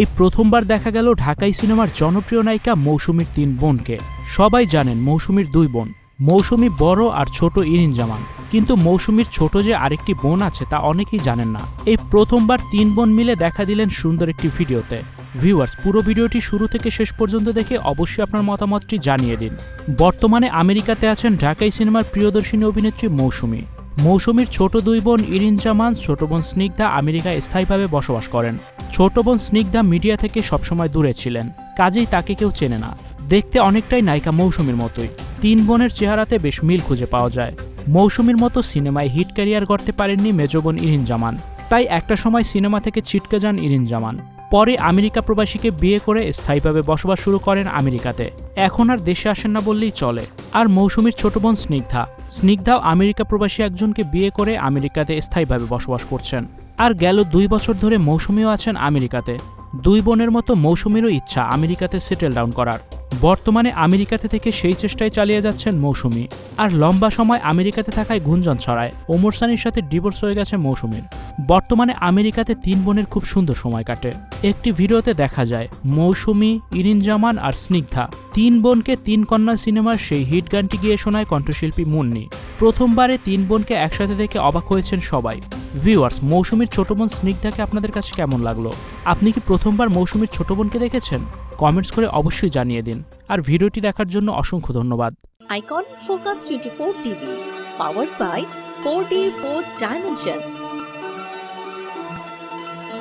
এই প্রথমবার দেখা গেল ঢাকাই সিনেমার জনপ্রিয় নায়িকা মৌসুমীর তিন বোনকে। সবাই জানেন মৌসুমীর দুই বোন, মৌসুমী বড় আর ছোট ইরিন জামান। কিন্তু মৌসুমীর ছোট যে আরেকটি বোন আছে তা অনেকেই জানেন না। এই প্রথমবার তিন বোন মিলে দেখা দিলেন সুন্দর একটি ভিডিওতে। ভিউয়ার্স, পুরো ভিডিওটি শুরু থেকে শেষ পর্যন্ত দেখে অবশ্যই আপনার মতামতটি জানিয়ে দিন। বর্তমানে আমেরিকাতে আছেন ঢাকাই সিনেমার প্রিয়দর্শিনী অভিনেত্রী মৌসুমী। মৌসুমীর ছোট দুই বোন ইরিন জামান, ছোট বোন স্নিগ্ধা আমেরিকায় স্থায়ীভাবে বসবাস করেন। ছোট বোন স্নিগ্ধা মিডিয়া থেকে সবসময় দূরে ছিলেন। কাজেই তাকে কেউ চেনে না। দেখতে অনেকটাই নায়িকা মৌসুমীর মতোই। তিন বোনের চেহারাতে বেশ মিল খুঁজে পাওয়া যায়। মৌসুমীর মতো সিনেমায় হিট ক্যারিয়ার গড়তে পারেননি মেজবোন ইরিন জামান। তাই একটা সময় সিনেমা থেকে ছিটকে যান ইরিন জামান। পরে আমেরিকা প্রবাসীকে বিয়ে করে স্থায়ীভাবে বসবাস শুরু করেন আমেরিকাতে। এখন আর দেশে আসেন না বললেই চলে। আর মৌসুমীর ছোট বোন স্নিগ্ধা। স্নিগ্ধাও আমেরিকা প্রবাসী একজনকে বিয়ে করে আমেরিকাতে স্থায়ীভাবে বসবাস করছেন। আর গেল দুই বছর ধরে মৌসুমীও আছেন আমেরিকাতে। দুই বোনের মতো মৌসুমীরও ইচ্ছা আমেরিকাতে সেটেল ডাউন করার। বর্তমানে আমেরিকাতে থেকে সেই চেষ্টায় চালিয়ে যাচ্ছেন মৌসুমী। আর লম্বা সময় আমেরিকাতে থাকায় গুঞ্জন ছড়ায়। ওমর সানির সাথে ডিভোর্স হয়ে গেছে মৌসুমীর। বর্তমানে আমেরিকাতে তিন বোনের খুব সুন্দর সময় কাটে। একটি ভিডিওতে দেখা যায় মৌসুমী ইরিন জামান আর স্নিগ্ধা। তিন বোনকে তিন কন্যা সিনেমার সেই হিট গানটি গিয়ে শোনায় কণ্ঠশিল্পী মুন্নি। প্রথমবারে তিন বোনকে একসাথে দেখে অবাক হয়েছেন সবাই। ভিউয়ার্স মৌসুমীর ছোট বোন স্নিগ্ধাকে আপনাদের কাছে কেমন লাগল? আপনি কি প্রথমবার মৌসুমীর ছোট বোনকে দেখেছেন? কমেন্টস করে অবশ্যই জানিয়ে দিন। আর ভিডিওটি দেখার জন্য অসংখ্য ধন্যবাদ। Icon Focus 24 TV, powered by 4D 4th Dimension.